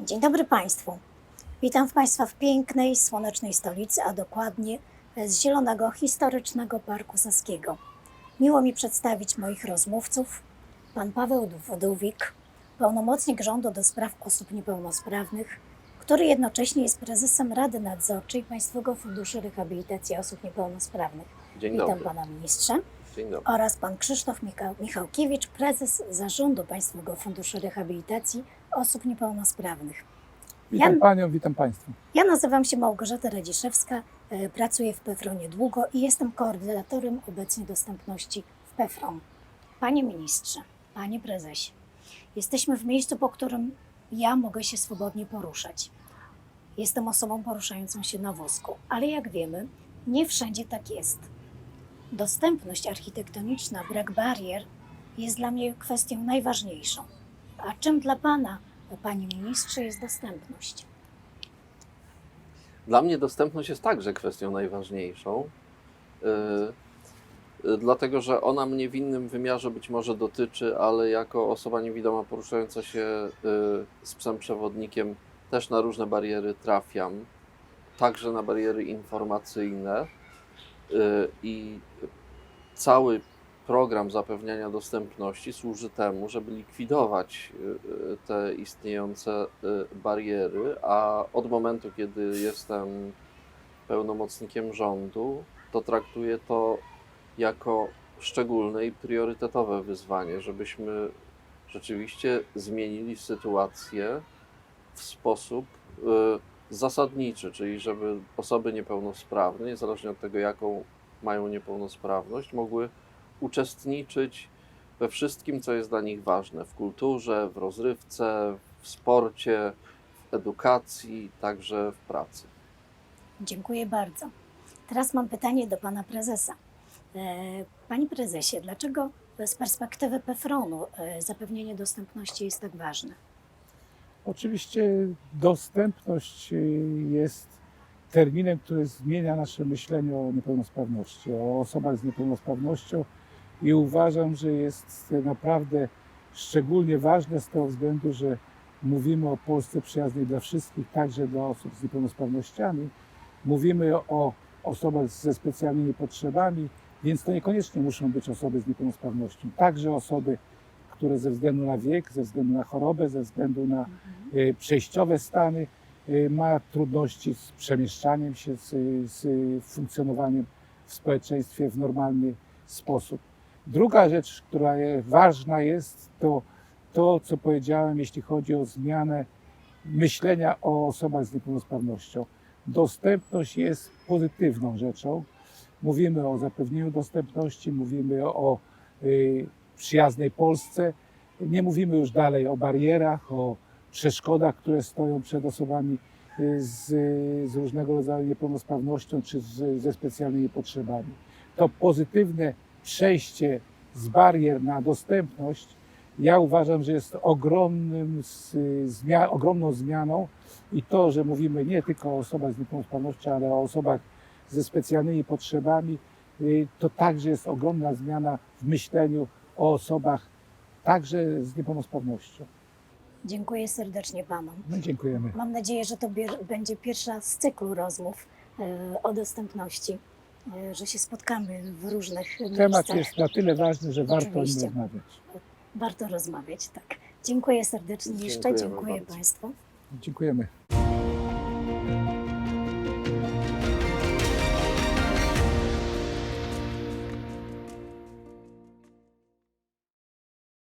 Dzień dobry Państwu. Witam Państwa w pięknej, słonecznej stolicy, a dokładnie z Zielonego Historycznego Parku Saskiego. Miło mi przedstawić moich rozmówców. Pan Paweł Wodówik, pełnomocnik rządu do spraw osób niepełnosprawnych, który jednocześnie jest prezesem Rady Nadzorczej Państwowego Funduszu Rehabilitacji Osób Niepełnosprawnych. Dzień Witam dobry. Pana Ministrze. Dzień dobry. oraz pan Krzysztof Michał, Michałkiewicz, prezes Zarządu Państwowego Funduszu Rehabilitacji Osób Niepełnosprawnych. Witam Jan- Panią, witam Państwa. Ja nazywam się Małgorzata Radziszewska, e, pracuję w PEFRONie długo i jestem koordynatorem obecnie dostępności w PEFRON. Panie ministrze, panie prezesie, jesteśmy w miejscu, po którym ja mogę się swobodnie poruszać. Jestem osobą poruszającą się na wózku, ale jak wiemy, nie wszędzie tak jest. Dostępność architektoniczna, brak barier jest dla mnie kwestią najważniejszą. A czym dla Pana, Panie Ministrze, jest dostępność? Dla mnie dostępność jest także kwestią najważniejszą, yy, yy, dlatego że ona mnie w innym wymiarze być może dotyczy, ale jako osoba niewidoma poruszająca się yy, z psem przewodnikiem też na różne bariery trafiam, także na bariery informacyjne i cały program zapewniania dostępności służy temu, żeby likwidować y, y, te istniejące y, bariery, a od momentu, kiedy jestem pełnomocnikiem rządu, to traktuję to jako szczególne i priorytetowe wyzwanie, żebyśmy rzeczywiście zmienili sytuację w sposób zasadniczy, czyli żeby osoby niepełnosprawne, niezależnie od tego, jaką mają niepełnosprawność, mogły uczestniczyć we wszystkim, co jest dla nich ważne w kulturze, w rozrywce, w sporcie, w edukacji, także w pracy. Dziękuję bardzo. Teraz mam pytanie do pana prezesa. E, Panie prezesie, dlaczego z perspektywy PEFRON-u e, zapewnienie dostępności jest tak ważne? Oczywiście dostępność y, jest terminem, który zmienia nasze myślenie o niepełnosprawności, o osobach z niepełnosprawnością i uważam, że jest naprawdę szczególnie ważne z tego względu, że mówimy o Polsce przyjaznej dla wszystkich, także dla osób z niepełnosprawnościami. Mówimy o osobach ze specjalnymi potrzebami, więc to niekoniecznie muszą być osoby z niepełnosprawnością. Także osoby, które ze względu na wiek, ze względu na chorobę, ze względu na y, przejściowe stany, y, ma trudności z przemieszczaniem się, z, z funkcjonowaniem w społeczeństwie w normalny sposób. Druga rzecz, która ważna jest, to to, co powiedziałem, jeśli chodzi o zmianę myślenia o osobach z niepełnosprawnością. Dostępność jest pozytywną rzeczą. Mówimy o zapewnieniu dostępności, mówimy o y, przyjaznej Polsce. Nie mówimy już dalej o barierach, o przeszkodach, które stoją przed osobami y, z, z różnego rodzaju niepełnosprawnością czy z, ze specjalnymi potrzebami. To pozytywne przejście z barier na dostępność, ja uważam, że jest ogromnym, zmia, ogromną zmianą i to, że mówimy nie tylko o osobach z niepełnosprawnością, ale o osobach ze specjalnymi potrzebami, y, to także jest ogromna zmiana w myśleniu o osobach także z niepełnosprawnością. Dziękuję serdecznie panom. No, dziękujemy. Mam nadzieję, że to będzie pierwsza z cyklu rozmów e, o dostępności, że się spotkamy w różnych Temat miejscach. jest na tyle ważny, że warto o nim rozmawiać. Warto rozmawiać, tak. Dziękuję serdecznie jeszcze, Dziękujemy dziękuję bardzo. Państwu. Dziękujemy.